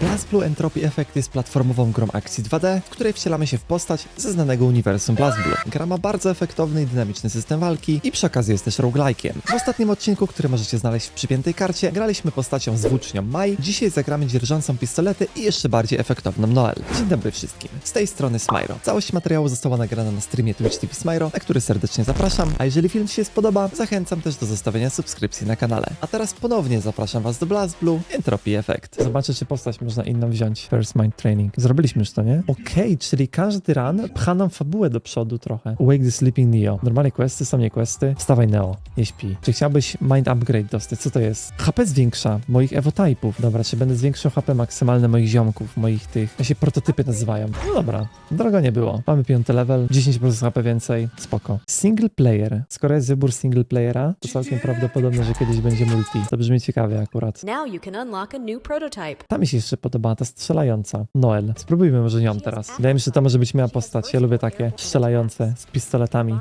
BlazBlue Entropy Effect jest platformową grą akcji 2D, w której wcielamy się w postać ze znanego uniwersum BlazBlue. Gra ma bardzo efektowny i dynamiczny system walki i przy okazji jest też roguelike'iem. W ostatnim odcinku, który możecie znaleźć w przypiętej karcie, graliśmy postacią z włócznią Mai, dzisiaj zagramy dzierżącą pistolety i jeszcze bardziej efektowną Noel. Dzień dobry wszystkim, z tej strony Smyro. Całość materiału została nagrana na streamie Twitch TV Smyro, na który serdecznie zapraszam, a jeżeli film Ci się spodoba, zachęcam też do zostawienia subskrypcji na kanale. A teraz ponownie zapraszam Was do BlazBlue Entropy Effect. Zobaczę, czy postać można inną wziąć. First Mind Training. Zrobiliśmy już to, nie? Okej, czyli każdy run pcha nam fabułę do przodu trochę. Wake the Sleeping Neo. Normalnie questy są nie questy. Wstawaj Neo, nie śpi. Czy chciałbyś Mind Upgrade dostać? Co to jest? HP zwiększa moich evotypów. Dobra, czy będę zwiększał HP maksymalne moich ziomków, moich tych, jak się prototypy nazywają. No dobra, drogo nie było. Mamy piąty level, 10% HP więcej, spoko. Single player. Skoro jest wybór single playera, to całkiem prawdopodobne, że kiedyś będzie multi. To brzmi ciekawie akurat. Now you can unlock a new prototype. Ta mi się jeszcze podoba, ta strzelająca. Noel. Spróbujmy może nią teraz. Wydaje mi się, że to może być miała postać. Ja lubię takie strzelające z pistoletami.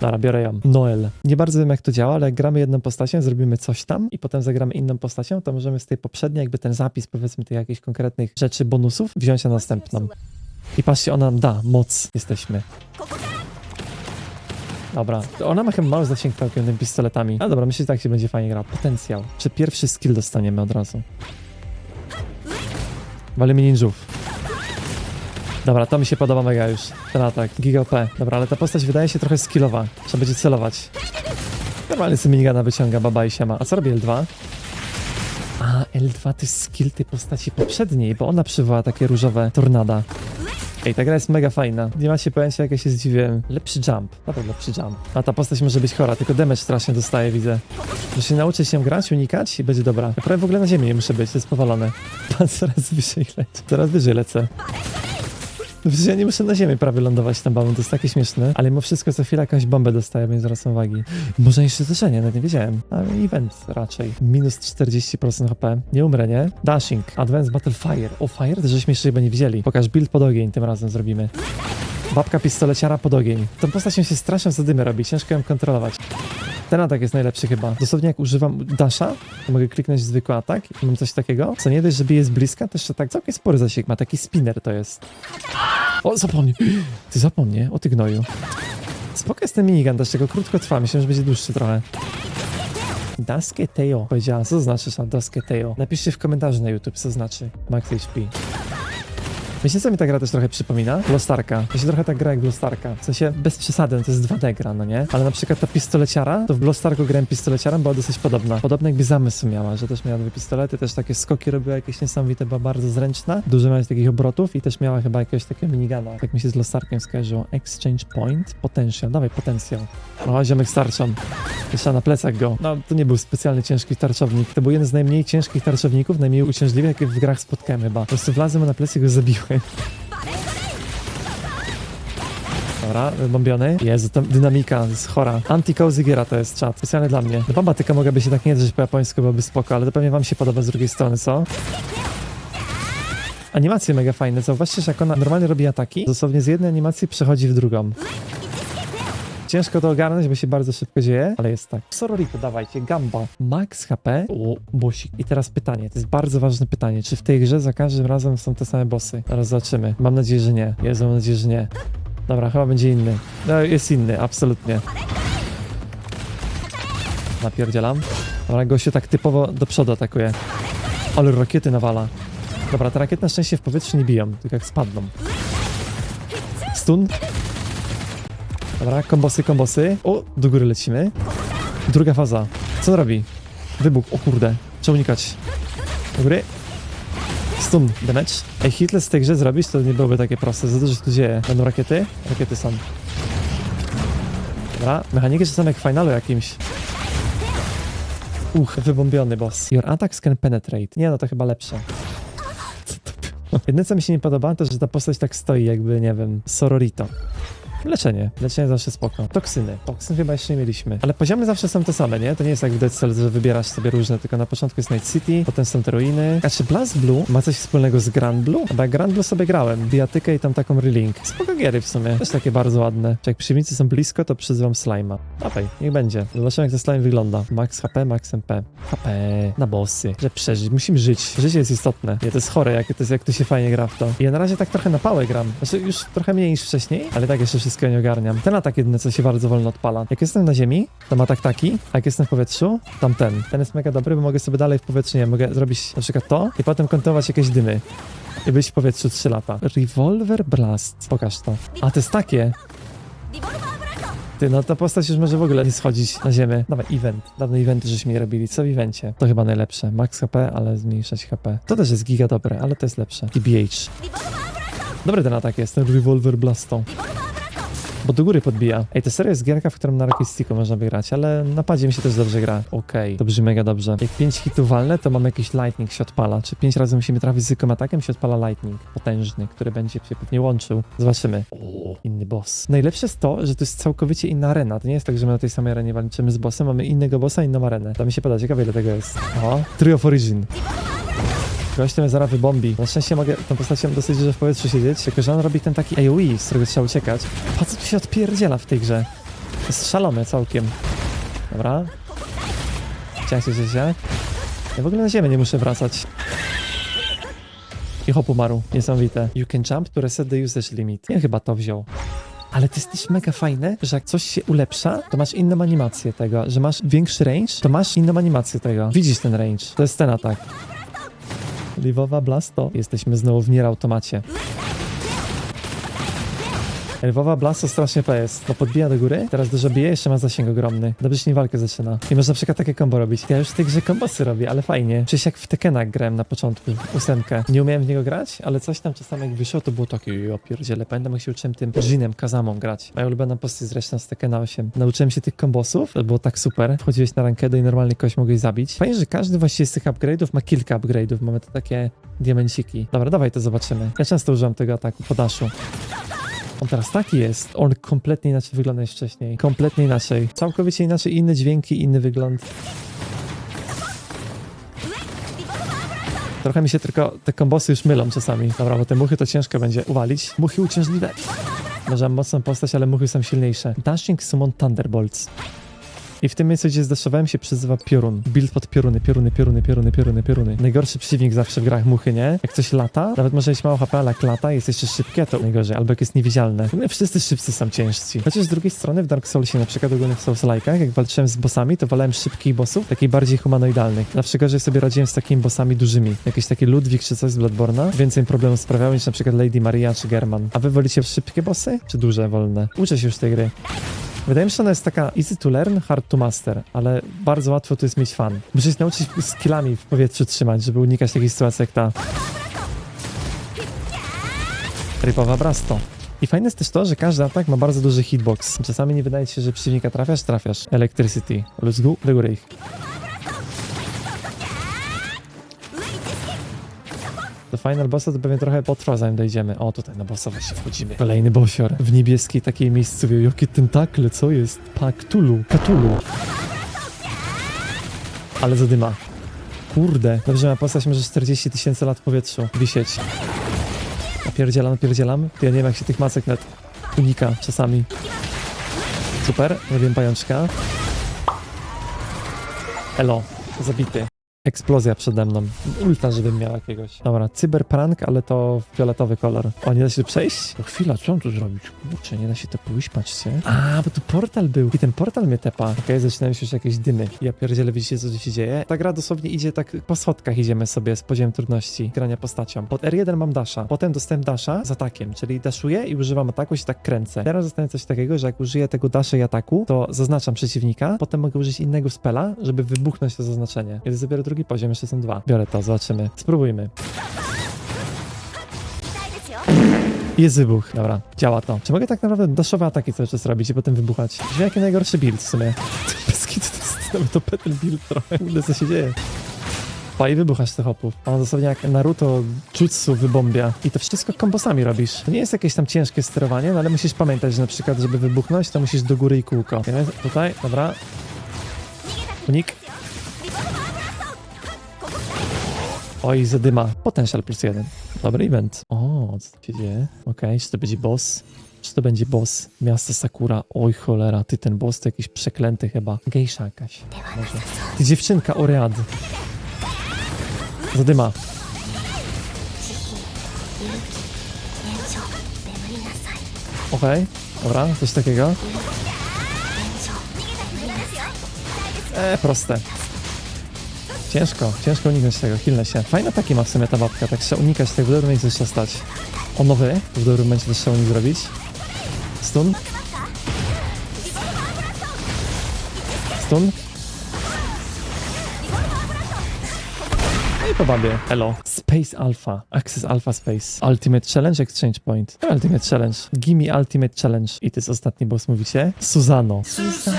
Dobra, biorę ją. Noel. Nie bardzo wiem jak to działa, ale jak gramy jedną postacią, zrobimy coś tam i potem zagramy inną postacią, to możemy z tej poprzedniej jakby ten zapis powiedzmy tych jakichś konkretnych rzeczy, bonusów wziąć na następną. I patrzcie, ona nam da moc. Jesteśmy. Dobra, ona ma chyba mały zasięg całkiem tymi pistoletami. A dobra, myślę, że tak się będzie fajnie grał. Potencjał. Czy pierwszy skill dostaniemy od razu? Walimy ninjów. Dobra, to mi się podoba mega już. Ten atak. Giga OP. Dobra, ale ta postać wydaje się trochę skillowa. Trzeba będzie celować. Normalnie sobie minigana wyciąga, baba i siema. A co robi L2? A, L2 to jest skill tej postaci poprzedniej, bo ona przywoła takie różowe tornada. Ej, ta gra jest mega fajna. Nie macie pojęcia, jak ja się zdziwiłem. Lepszy jump. Naprawdę lepszy jump. A ta postać może być chora, tylko damage strasznie dostaje, widzę. Muszę się nauczyć się grać, unikać i będzie dobra. Ja prawie w ogóle na ziemi nie muszę być, jest powalone. Pan coraz wyżej leci. Coraz wyżej lecę. Przecież ja nie muszę na ziemi prawie lądować tą bombą, to jest takie śmieszne. Ale mimo wszystko co chwilę jakąś bombę dostaję, więc zwracam uwagi. Może jeszcze zdarzenie, nawet nie wiedziałem. Ale event raczej. Minus 40% HP. Nie umrę, nie? Dashing. Advanced Battle Fire. O, Fire? To żeśmy jeszcze chyba nie widzieli. Pokaż build pod ogień tym razem zrobimy. Babka pistoleciara pod ogień. Tą postacią się strasznie zadymy robi, ciężko ją kontrolować. Ten atak jest najlepszy chyba. Dosłownie jak używam dasha, to mogę kliknąć zwykły atak i mam coś takiego, co nie dość, że bije z bliska, jeszcze tak całkiem spory zasięg ma, taki spinner to jest. O, zapomnij. Ty zapomnij, o ty gnoju. Spoko jest ten minigun, też tego krótko trwa, myślę, że będzie dłuższy trochę. Dasketeo powiedziała, co znaczy za Dasketeo? Napiszcie w komentarzu na YouTube, co znaczy Max HP. Wiecie, co mi ta gra też trochę przypomina? Glostarka. To się trochę tak gra jak Glostarka. W sensie, bez przesady, no to jest 2D gra, no nie? Ale na przykład ta pistoleciara, to w Glostarku grałem pistoleciarem, była dosyć podobna. Podobny jakby zamysł miała, że też miała dwie pistolety, też takie skoki robiła jakieś niesamowite, była bardzo zręczna. Dużo miała takich obrotów i też miała chyba jakiegoś takiego minigana. Tak mi się z Glostarkiem skojarzyło. Exchange point, potential. Dawaj, potencjał. O, ziomek z tarczą. Jeszcze na plecach go. No, to nie był specjalnie ciężki tarczownik. To był jeden z najmniej ciężkich tarczowników, najmniej uciążliwych, jakie w grach spotkałem chyba. Po prostu wlazłem na plecy go zabiłem. Dobra, bombiony. Jezu, ta dynamika jest chora. Anti-cozy giera to jest czat. Specjalnie dla mnie. No bomba tylko mogłaby się tak nie drzeć po japońsku, byłoby spoko, ale to pewnie wam się podoba z drugiej strony, co? Animacje mega fajne. Zauważcie, że jak ona normalnie robi ataki, dosłownie z jednej animacji przechodzi w drugą. Ciężko to ogarnąć, bo się bardzo szybko dzieje, ale jest tak. Sororito, dawajcie, gamba. Max HP. O, bosik. I teraz pytanie, to jest bardzo ważne pytanie. Czy w tej grze za każdym razem są te same bossy? Zaraz zobaczymy. Mam nadzieję, że nie. Jezu, mam nadzieję, że nie. Dobra, chyba będzie inny. No, jest inny, absolutnie. Napierdzielam. Dobra, gościu tak typowo do przodu atakuje. Ale rakiety nawala. Dobra, te rakiety na szczęście w powietrzu nie biją, tylko jak spadną. Stun. Dobra, kombosy, kombosy. O, do góry lecimy. Druga faza. Co on robi? Wybuch, o kurde. Trzeba unikać. Do góry. Stun, damage. Ej, Hitler z tej grze zrobić, to nie byłoby takie proste. Za dużo się tu dzieje. Będą rakiety? Rakiety są. Dobra, mechaniki są jak w finalu jakimś. Uch, wybombiony boss. Your attacks can penetrate. Nie, no to chyba lepsze. Co to? Jedyne, co mi się nie podoba, to że ta postać tak stoi, jakby, nie wiem, Sororito. Leczenie. Leczenie zawsze spoko. Toksyny. Toksyn chyba jeszcze nie mieliśmy. Ale poziomy zawsze są te same, nie? To nie jest jak w Dead Cells, że wybierasz sobie różne, tylko na początku jest Night City, potem są te ruiny. A czy Blast Blue ma coś wspólnego z Grand Blue? Ja Grand Blue sobie grałem. Bijatykę i tam taką relink. Spoko giery w sumie. Też takie bardzo ładne. Czy jak przeciwnicy są blisko, to przyzywam Slime'a. Dawaj, niech będzie. Zobaczymy jak ten slime wygląda. Max HP, max MP. HP na bossy. Że przeżyć. Musimy żyć. Życie jest istotne. Nie, to jest chore, jak to, jest, jak to się fajnie gra w to. I ja na razie tak trochę na pałę gram. Znaczy już trochę mniej niż wcześniej, ale tak jeszcze wszystkiego nie ogarniam. Ten atak jedyny, co się bardzo wolno odpala. Jak jestem na ziemi, to ma tak taki, a jak jestem w powietrzu, tam ten. Ten jest mega dobry, bo mogę sobie dalej w powietrzu, nie mogę zrobić na przykład to i potem kontynuować jakieś dymy. I być w powietrzu 3 lata. Revolver Blast. Pokaż to. A to jest takie. Ty, no ta postać już może w ogóle nie schodzić na ziemię. Dawaj, event. Dawno eventy żeśmy nie robili. Co w evencie? To chyba najlepsze. Max HP, ale zmniejszać HP. To też jest giga dobre, ale to jest lepsze. TBH. Dobry ten atak jest, ten Revolver Blastą. Bo do góry podbija. Ej, to serio jest gierka, w którą na Rocket Sticku można wygrać, ale na padzie mi się też dobrze gra. Okej, to brzmi mega dobrze. Jak 5 hitów walne, to mamy jakiś lightning się odpala. Czy 5 razy musimy trafić zwykłym atakiem, się odpala lightning potężny, który będzie się pewnie łączył. Zobaczymy. O, inny boss. Najlepsze jest to, że to jest całkowicie inna arena. To nie jest tak, że my na tej samej arenie walczymy z bossem, mamy innego bossa, inną arenę. To mi się poda, ciekawe ile tego jest. O, Trio of Origin. Gość mnie zaraz wybombi. Na szczęście mogę tą postacią dosyć dużo w powietrzu siedzieć, tylko że on robi ten taki AoE, z którego trzeba uciekać. Po co tu się odpierdziela w tej grze? Jest szalone całkiem. Dobra. Ciach, ciach, ciach. Ja w ogóle na ziemię nie muszę wracać. I hop umarł. Niesamowite. You can jump to reset the usage limit. Ja chyba to wziął. Ale to jest też mega fajne, że jak coś się ulepsza, to masz inną animację tego, że masz większy range, to masz inną animację tego. Widzisz ten range. To jest ten atak. Liwowa Blasto. Jesteśmy znowu w Nier Automacie. Lwowa Blasto strasznie P jest, bo podbija do góry, teraz dużo bije, jeszcze ma zasięg ogromny. Dobrze się nie walkę zaczyna. I można na przykład takie combo robić. Ja już w tej grze kombosy robię, ale fajnie. Przecież jak w Tekkenach grałem na początku, ósemkę. Nie umiałem w niego grać, ale coś tam czasami jak wyszło, to było takie, ja pierdziele. Pamiętam jak się uczyłem tym Jinem Kazamą grać. Moja ulubiona postać zresztą z Tekkena 8. Nauczyłem się tych kombosów, to było tak super. Wchodziłeś na rankedę i normalnie kogoś mogłeś zabić. Fajnie, że każdy właściwie z tych upgrade'ów ma kilka upgrade'ów. Mamy to takie diamenciki. Dobra, dawaj to zobaczymy. Ja często używam tego ataku po daszu. On teraz taki jest. On kompletnie inaczej wygląda niż wcześniej. Kompletnie inaczej. Całkowicie inaczej, inne dźwięki, inny wygląd. Trochę mi się tylko te kombosy już mylą czasami. Dobra, bo te muchy to ciężko będzie uwalić. Muchy uciążliwe. Może mocną postać, ale muchy są silniejsze. Dashing Summon Thunderbolts. I w tym miejscu, gdzie zdeszowałem się, przyzywa piorun. Build pod pioruny, pioruny, pioruny, pioruny, pioruny, pioruny. Najgorszy przeciwnik zawsze w grach muchy, nie? Jak coś lata, nawet może mieć mało HP, ale jak lata, jest jeszcze szybkie, to najgorzej. Albo jak jest niewidzialne. Ogóle wszyscy szybcy są ciężci. Chociaż z drugiej strony w Dark Soulsie, na przykład ogólnie w Souls-like'ach, jak walczyłem z bossami, to wolałem szybkich bossów, takich bardziej humanoidalnych. Zawsze gorzej sobie radziłem z takimi bossami dużymi. Jakiś taki Ludwik czy coś z Bloodborne'a. Więcej problemów sprawiało niż na przykład Lady Maria czy German. A wy wolicie szybkie bossy? Czy duże, wolne? Uczę się już tej gry. Wydaje mi się, że ona jest taka easy to learn, hard to master, ale bardzo łatwo tu jest mieć fan. Muszę się nauczyć skillami w powietrzu trzymać, żeby unikać takich sytuacji jak ta. Ripowa Brasto. I fajne jest też to, że każdy atak ma bardzo duży hitbox. Czasami nie wydaje ci się, że przeciwnika trafiasz, trafiasz. Electricity. Let's go, do ich. Final bossa to pewnie trochę potrwa zanim dojdziemy. O, tutaj na bossa właśnie wchodzimy. Kolejny bosior. W niebieskiej takiej miejscowie. Jakie tentakle, co jest? Paktulu. Katulu. Ale zadyma. Kurde. Dobrze, moja postać może 40 tysięcy lat w powietrzu wisieć. Napierdzielam, napierdzielam. Ja nie wiem, jak się tych masek net unika czasami. Super. Robiłem pajączka. Elo. Zabity. Eksplozja przede mną. Ulta, żebym miał jakiegoś. Dobra, cyberprank, ale to fioletowy kolor. O, nie da się tu przejść? O, chwila, co on tu zrobić? Kurczę, nie da się to pójść, patrzcie. A, bo tu portal był. I ten portal mnie tepa. Okej, zaczynają się już jakieś dymy. Ja pierdzielę, widzicie, co tu się dzieje? Ta gra dosłownie idzie tak po schodkach idziemy sobie z poziomem trudności grania postacią. Pod R1 mam dasha. Potem dostałem dasha z atakiem, czyli daszuję i używam ataku i się tak kręcę. Teraz dostałem coś takiego, że jak użyję tego dasha i ataku, to zaznaczam przeciwnika, potem mogę użyć innego spela, żeby wybuchnąć to zaznaczenie. Kiedy zabiorę drugi poziom, jeszcze są dwa. Biorę to, zobaczymy. Spróbujmy. Jest wybuch. Dobra, działa to. Czy mogę tak naprawdę daszowe ataki cały czas robić i potem wybuchać? Brzmi jaki najgorszy build w sumie. Bez kitu to jest nawet to petel build trochę. Kurde, co się dzieje? Pa i wybuchasz tych hopów. On dosłownie jak Naruto jutsu wybombia. I to wszystko kombosami robisz. To nie jest jakieś tam ciężkie sterowanie, no ale musisz pamiętać, że na przykład, żeby wybuchnąć, to musisz do góry i kółko. Tutaj, dobra. Unik. Oj, zadyma. Potential plus jeden. Dobry event. O, co tu się dzieje? Okej, czy to będzie boss? Czy to będzie boss? Miasto Sakura. Oj cholera, ty ten boss to jakiś przeklęty chyba. Gejsza jakaś. Może. Ty dziewczynka, Oread. Zadyma. Okej, dobra, coś takiego. Eee, proste. Ciężko, ciężko uniknąć tego, hilnę się. Fajne ataki ma w sumie ta babka, tak trzeba unikać tego, w dobrym miejscu trzeba stać. O nowy, w dobrym momencie też trzeba unik zrobić. Stun. Stun. No i po babie. Elo. Space Alpha. Access Alpha Space. Ultimate Challenge Exchange Point. Ultimate Challenge. Gimme Ultimate Challenge. I to jest ostatni boss, mówicie? Suzano. Suzano.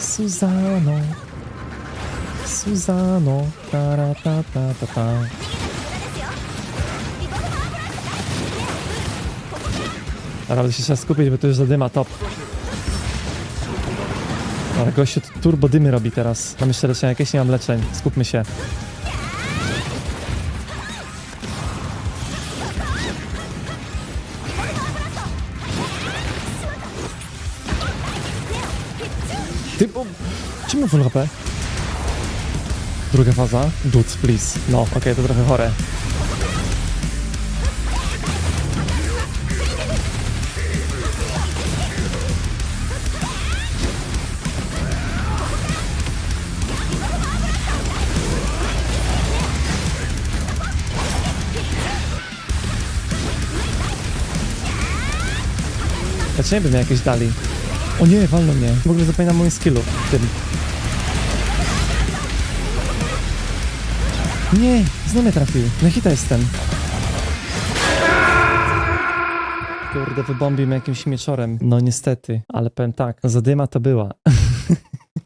Suzano. Suzano. Ta ta ta ta ta. Naprawdę się trzeba skupić, bo to już zadyma top. Ale gościu tu turbo dymy robi teraz. Mam jeszcze leczenia jakieś, nie mam leczeń. Skupmy się. Ty, bo... Czemu full HP? Druga faza. Dudes, please. No, okej, to trochę chore. Leczenie by mnie jakieś dali. O nie, walno mnie. W ogóle zapominam o moim skillu. Tym. Nie, znowu trafił. Na hita jestem. Kurde, wybombił mnie jakimś mieczorem. No niestety, ale powiem tak, zadyma to była.